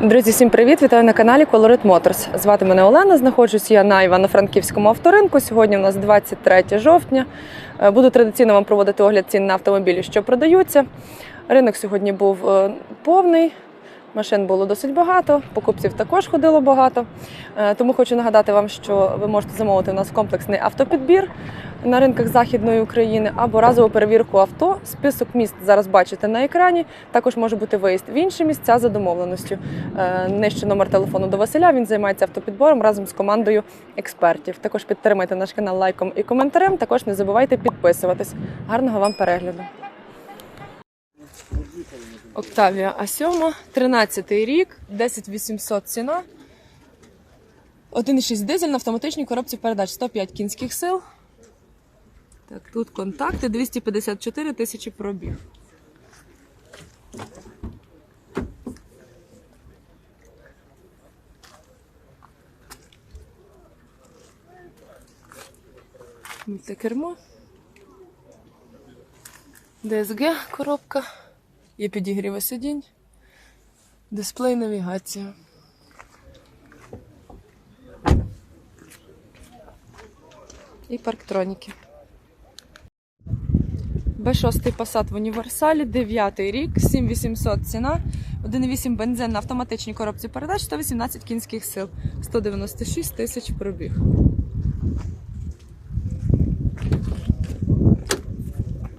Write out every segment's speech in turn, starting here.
Друзі, всім привіт! Вітаю на каналі Colorit Motors. Звати мене Олена. Знаходжусь я на Івано-Франківському авторинку. Сьогодні у нас 23 жовтня. Е, Буду традиційно вам проводити огляд цін на автомобілі, що продаються. Ринок сьогодні був е, повний. Машин було досить багато, покупців також ходило багато. Е, Тому хочу нагадати вам, що ви можете замовити у нас комплексний автопідбір на ринках Західної України або разову перевірку авто. Список міст зараз бачите на екрані. Також може бути виїзд в інші місця за домовленістю. Е, Нижче номер телефону до Василя. Він займається автопідбором разом з командою експертів. Також підтримайте наш канал лайком і коментарем. Також не забувайте підписуватись. Гарного вам перегляду. Октавія А7, 13 рік, 10800 ціна. 1,6 дизель на автоматичній коробці передач 105 кінських сил. Так, тут контакти 254 тисячі пробіг. Мультикермо. ДСГ коробка. Є підігріви сидінь. Дисплей навігація. І парктроніки. Б6 Passat в універсалі, 9 рік, 7800 ціна, 1,8 бензин на автоматичній коробці передач, 118 кінських сил, 196 тисяч пробіг.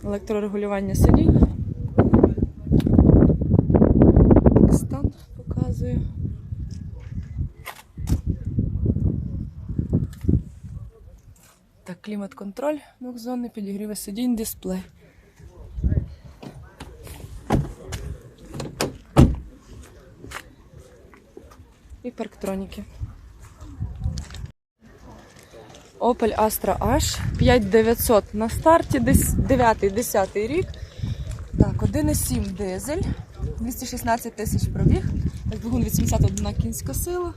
Електрорегулювання сидінь. Стан показує. Так, клімат-контроль, двохзонний, підігріви сидінь, дисплей. І парктроніки. Opel Astra H 5900 на старті, 9-10 рік. Так, 1,7 дизель, 216 тисяч пробіг, двигун 81 кінська сила.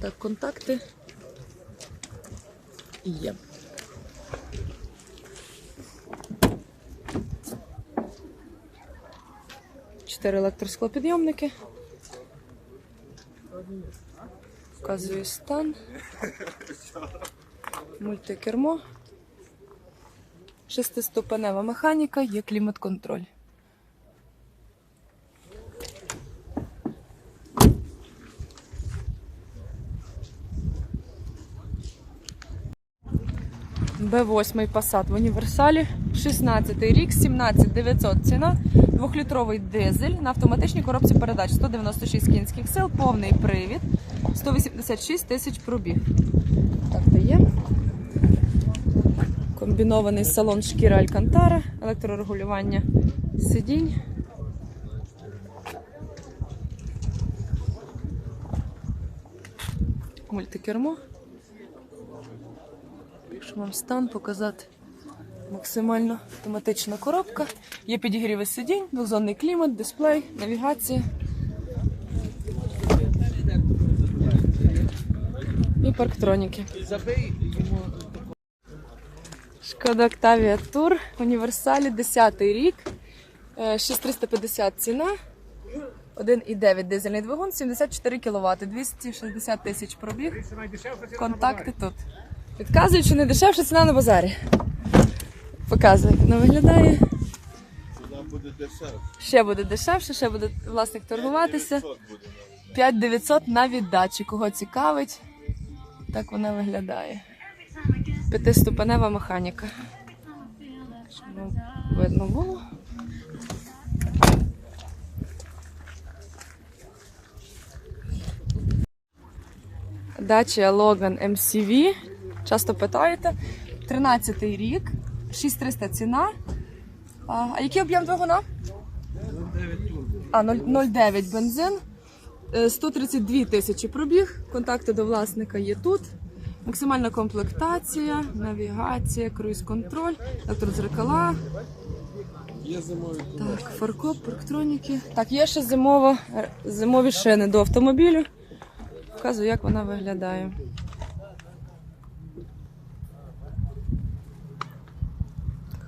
Так, контакти є. Чотири електросклопідйомники. Вказує стан. Мультикермо. Шестиступенева механіка, є клімат-контроль. Б8 Passat в універсалі, 16 рік, 17 900 ціна, двохлітровий дизель на автоматичній коробці передач, 196 кінських сил, повний привід, 186 тисяч пробіг. Так, то є. Комбінований салон шкіра Алькантара, електрорегулювання сидінь. Мультикермо. Якщо вам стан показати максимально автоматична коробка. Є підігріви сидінь, двохзонний клімат, дисплей, навігація. І парктроніки. Шкода Octavia Tour, універсалі, 10 й рік, Е, 6350 ціна, 1,9 дизельний двигун, 74 кВт, 260 тисяч пробіг. Контакти тут. Підказують, що не дешевша ціна на базарі. Показує, як вона виглядає. Ціна буде дешевше. Ще буде дешевше, ще буде власник торгуватися. 5900 на віддачі. Кого цікавить, так вона виглядає. П'ятиступенева механіка. Щоб видно було. Дача Logan MCV. Часто питаєте. 13-й рік, 6300 ціна. А, а який об'єм двигуна? А, 0,9 бензин. Е, 132 тисячі пробіг. Контакти до власника є тут. Максимальна комплектація, навігація, круїз-контроль, електродзеркала. Є зимові Так, фаркоп, парктроніки. Так, є ще зимова, е, зимові шини до автомобілю. Показую, як вона виглядає.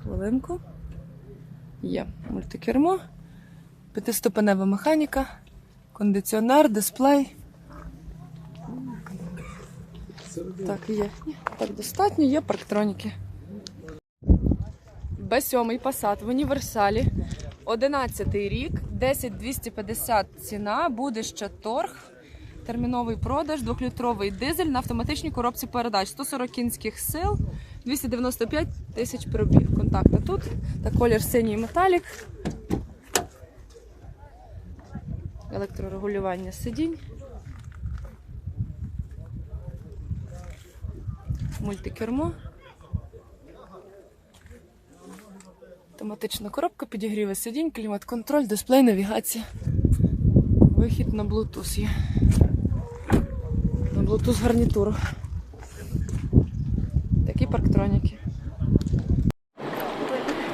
Хвилинку. Є мультикермо, п'ятиступенева механіка, Кондиціонер, дисплей. Так, є. Так, достатньо, є парктроніки. Б7 Passat в універсалі. 11 рік, 10250 ціна, буде ще торг. Терміновий продаж, 2-літровий дизель на автоматичній коробці передач. 140 кінських сил, 295 тисяч пробіг. Контакти тут. Та колір синій металік. Електрорегулювання сидінь. Мультикермо. Автоматична коробка, підігріви сидінь, клімат-контроль, дисплей, навігація. Вихід на Bluetooth є. На Bluetooth гарнітуру. Парктроніки.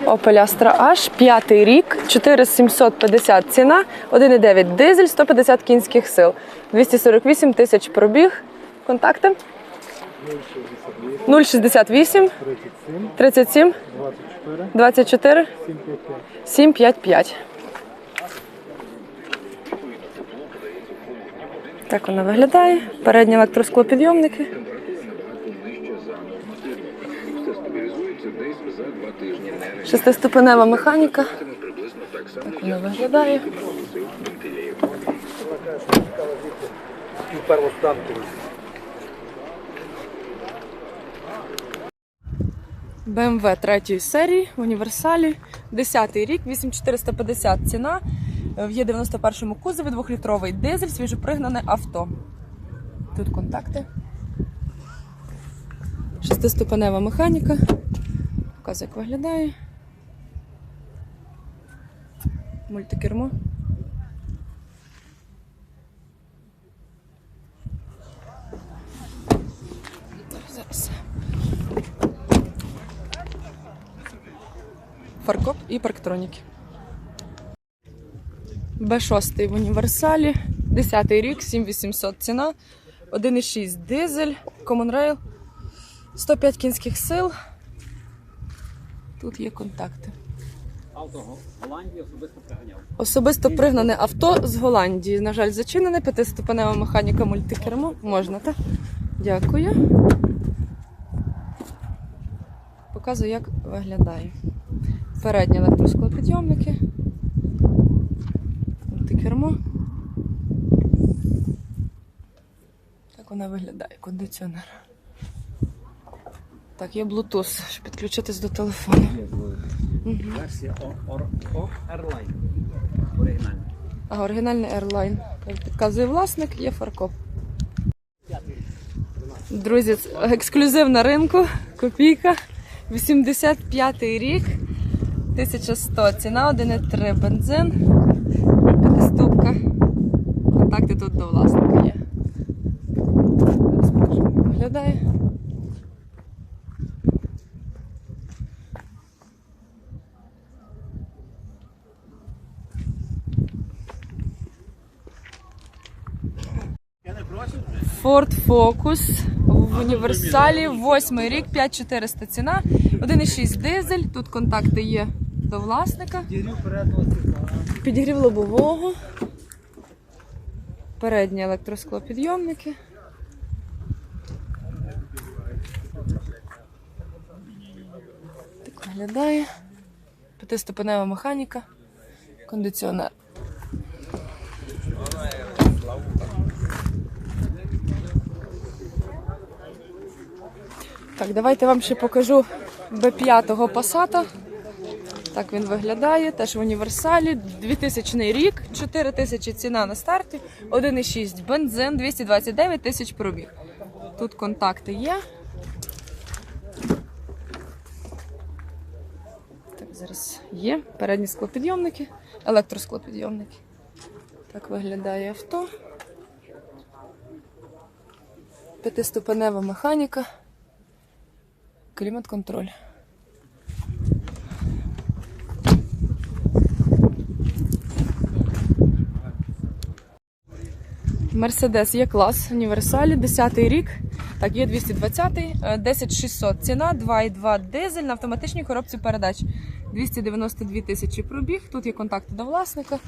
Opel Astra H, п'ятий рік, 4750 ціна, 1,9 дизель, 150 кінських сил, 248 тисяч пробіг. Контакти? 068 37, 37 24, 24 755. 755. Так вона виглядає. Передні електросклопідйомники. Шестиступенева механіка. Так вона виглядає. BMW третьої серії в універсалі. 10 рік, 8450 ціна. В є 91-му кузові, 2-літровий дизель, свіжопригнане авто. Тут контакти. Шестиступенева механіка. Показую, як виглядає. Мультикермо. Зараз. Фаркоп і парктроніки. Б6 в універсалі. 10 рік, 7800 ціна. 1,6 дизель, Common 105 кінських сил. Тут є контакти. Авто Голландії особисто приганяв. Особисто пригнане авто з Голландії. На жаль, зачинене. П'ятиступенева механіка мультикермо. Можна, так? Дякую. Показую, як виглядає. Передні електросклопідйомники. Мультикермо. Так вона виглядає, кондиціонер. Так, є Bluetooth, щоб підключитись до телефону. Версія Airline. Оригінальна. Ага, оригінальний Airline. Підказує власник, є фаркоп. Друзі, ексклюзив на ринку. Копійка. 85-й рік. 1100. Ціна 1,3 бензин. П'ятиступка. Контакти тут до власника є. Зараз покажу, як Виглядає. Ford Focus в універсалі, восьмий рік, 5400 ціна, 1,6 дизель, тут контакти є до власника. Підігрів лобового. Передні електросклопідйомники. Так виглядає. П'ятиступенева механіка, кондиціонер. Так, давайте вам ще покажу Б5 Passat. Так він виглядає, теж в універсалі. 2000 рік, 4 тисячі ціна на старті, 1,6 бензин, 229 тисяч пробіг. Тут контакти є. Так, зараз є. Передні склопідйомники, електросклопідйомники. Так виглядає авто. П'ятиступенева механіка. Клімат-контроль. Мерседес є клас універсалі, 10-й рік. Так, є 220-й, 10600 ціна, 2,2 дизель на автоматичній коробці передач. 292 тисячі пробіг. Тут є контакти до власника.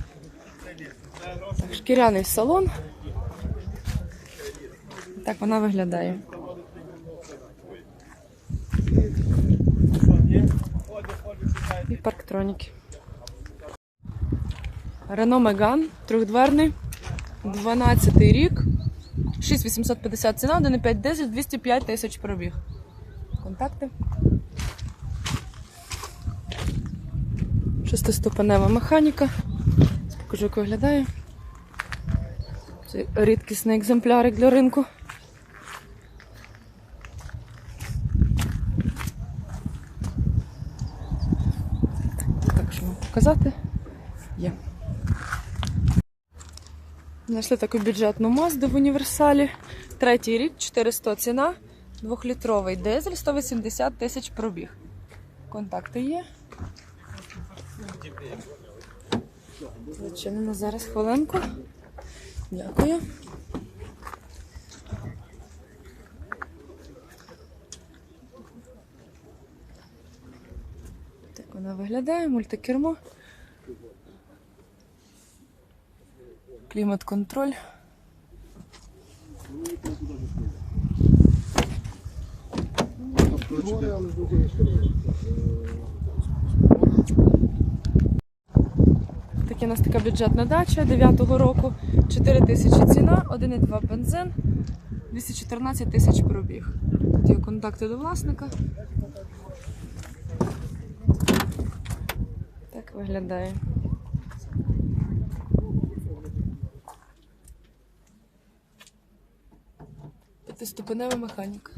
Шкіряний салон. Так вона виглядає. І парктроніки. Рено Меган, трьохдверний, 12 рік, 6850 ціна, 1,5 дизель, 205 тисяч пробіг. Контакти. Шестиступенева механіка. Покажу, як виглядає. Це рідкісний екземплярик для ринку. Так, що вам показати? Є. Знайшли таку бюджетну Мазду в універсалі. Третій рік, 400 ціна, двохлітровий дизель, 180 тисяч пробіг. Контакти є. Зачинено зараз хвилинку. Дякую. Так вона виглядає, мультикермо. Клімат-контроль. Такі у нас така бюджетна дача 9-го року. 4 тисячі ціна, 1,2 бензин, 214 тисяч пробіг. Тут є контакти до власника. Виглядає. П'ятиступенева механіка.